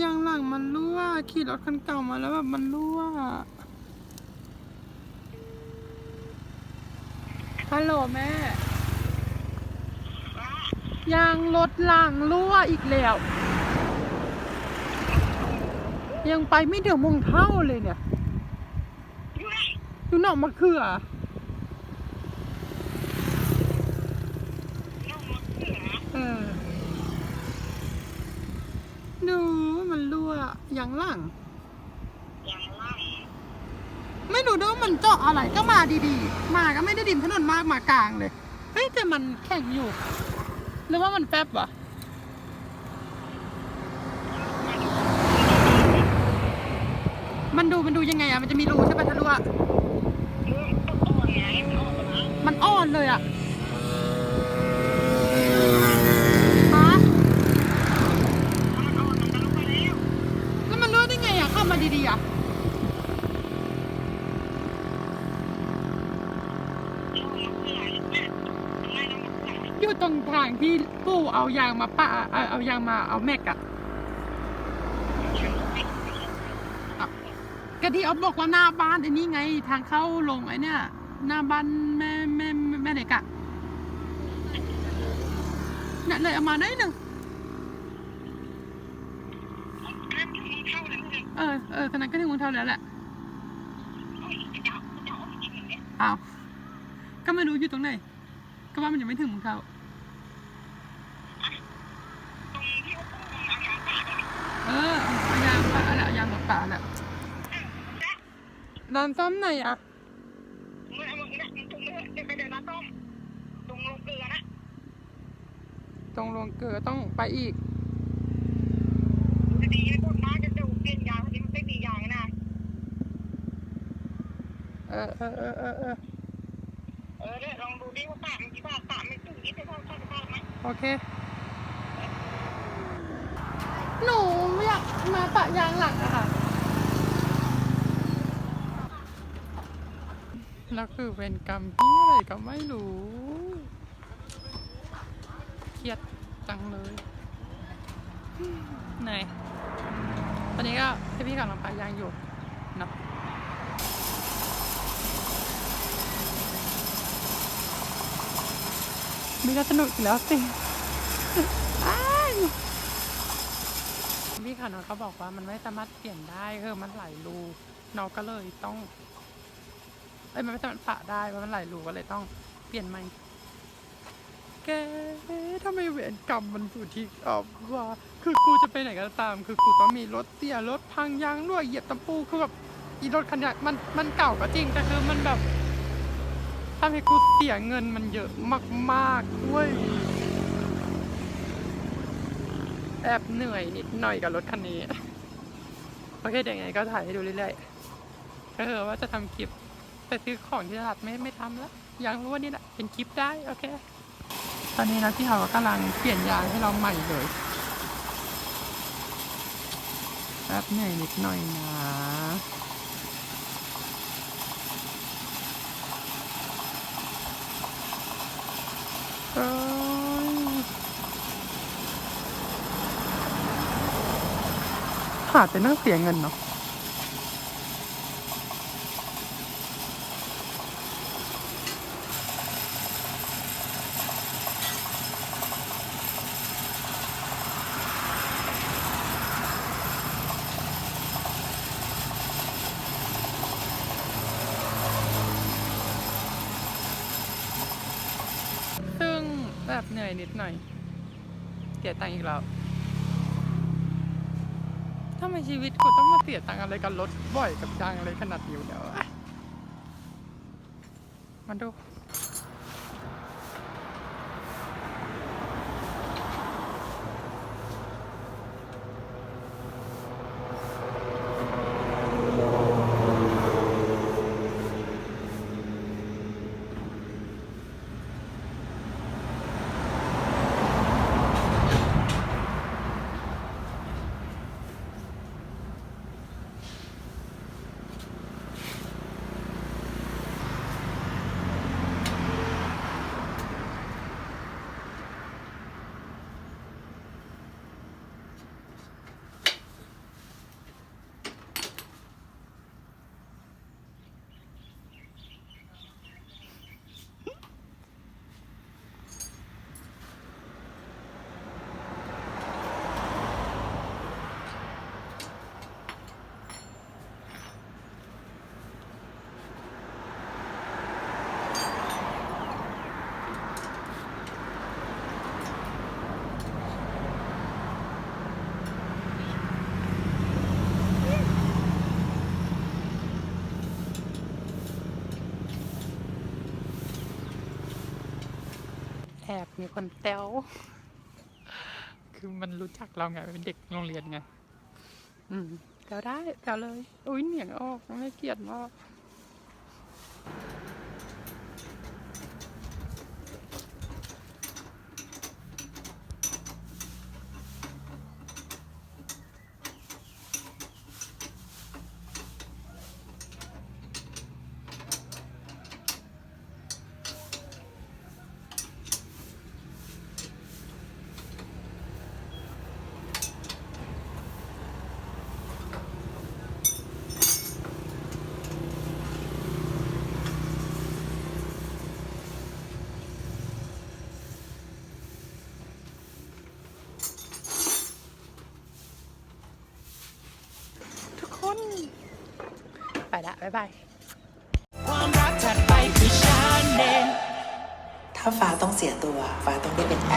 ยางหลังมันรั่ว ขี่รถคันเก่ามาแล้วแบบมันรั่ว ฮัลโหลแม่ ยางรถหลังรั่วอีกแล้ว ยังไปไม่เดี๋ยวมงเท่าเลยเนี่ย อยู่หนองมะเขืออดูมันรั่ว ยางหลัง ยังล่างไม่รู้ด้วยว่ามันเจาะอะไรก็มาดีๆ มาก็ไม่ได้ดิมถนนมากมากลางเลย เฮ้ยแต่มันแข็งอยู่ หรือว่ามันแป๊บวะมันดูมันดูยังไงอะมันจะมีรูใช่ปะทะลุอะเรื่องต้นอ่อนไงมันอ่อนนะมันอ่อนเลยอะฮะ มันอ่อนมันทะลุมาแล้ว แล้วมันรั่วได้ไงอะเข้ามาดีๆอะ เรามาเพื่อเนี่ยทำไมเรามาเพื่อ อยู่ ตรงทางที่ปู่เอายางมาปะเอาเอายางมาเอาแม็กอะก็ที่เอาบอกว่าหน้าบ้านไอ้นี่ไง ทางเข้าลงไอ้เนี่ย หน้าบ้านแม่แม่แม่แม่เด็กอะนี่ยเลยเอามาได้หนึ่งแค่ถึงเข้าแล้วเนี่ยเออเออขนาดก็ถึงมึงเท่าแล้วแหละเฮ้ยจะเอาจะเอาจริงอย่างเนี้ยอ้าวก็ไม่รู้อยู่ตรงไหนก็ว่ามันยังไม่ถึงมึงเท่า ตรงที่ว่าปูเอายางปาดอะ เออเอายางปะอะไรเอายางหมดป่าแหละ ร้านซ่อมไหนอะเมื่อมึงเนี่ยมึงตรงเมื่อเดี๋ยวไปเดินร้านต้มตรงโรงเกลือนะตรงโรงเกลือต้องไปอีกดูดีๆนะต้นไม้จะดูเปลี่ยนยางทีมันไม่มียางนะเออเออเออเออเออเออเนี่ยลองดูดิว่าปากมันกี่บาทปากมันถึงยี่สิบเท่าเท่าเท่าไหมโอเค หนูอยากมาปะยางหลังอะค่ะ แล้วคือเป็นกรรมที่อะไรก็ไม่รู้ เครียดจังเลยไหนตอนนี้ก็พี่พี่ๆกำลังปะยางอยู่นะมีก็สนุกอีกแล้วสิพี่ค่ะน้องเขาบอกว่ามันไม่สามารถเปลี่ยนได้เออมันไหลรูน้องก็เลยต้อง เอ้ยมันไม่สามารถปะได้เพราะมันไหลรูก็เลยต้องเปลี่ยนใหม่แกทำไมเวรกรรมมันอยู่ที่ออบว่าคือกูจะไปไหนก็ตาม คือกูต้องมีรถเตี้ยรถพังยางรั่วเหยียบตะปูคือแบบอีรถคันนี้มันมันเก่าก็จริงแต่คือมันแบบทำให้กูเสียเงินมันเยอะมากๆด้วยแอบเหนื่อยนิดหน่อยกับรถคันนี้ โอเคเดี๋ยวยังไงก็ถ่ายให้ดูเรื่อยๆก็คือว่าจะทำคลิป แต่ซื้อของที่ตลาดไม่ไม่ทำแล้วยังรู้ว่านี่แหละเป็นคลิปได้โอเค ตอนนี้นะพี่เขากำลังเปลี่ยนยางให้เราใหม่เลยแป๊บเหนื่อยนิดหน่อยนะเอ้ยหาแต่นั่งเสียเงินเนาะ ซึ่งแบบเหนื่อยนิดหน่อยเสียตังค์อีกแล้วทำไมชีวิตกูต้องมาเสียตังค์อะไรกันรถบ่อยกับจังอะไรขนาดนี้เนี่ยวมาดู บมีคนแต้วคือมันรู้จักเราไงเป็นเด็กโรงเรียนไง อืมแต้วได้แต้วเลย อุ้ยเหนียงออกไม่เกลียดมากทุกคน ไปละ บ๊ายบายความรักถัดไปคือฉันเองถ้าฟ้าต้องเสียตัว ฟ้าต้องได้เป็นแอ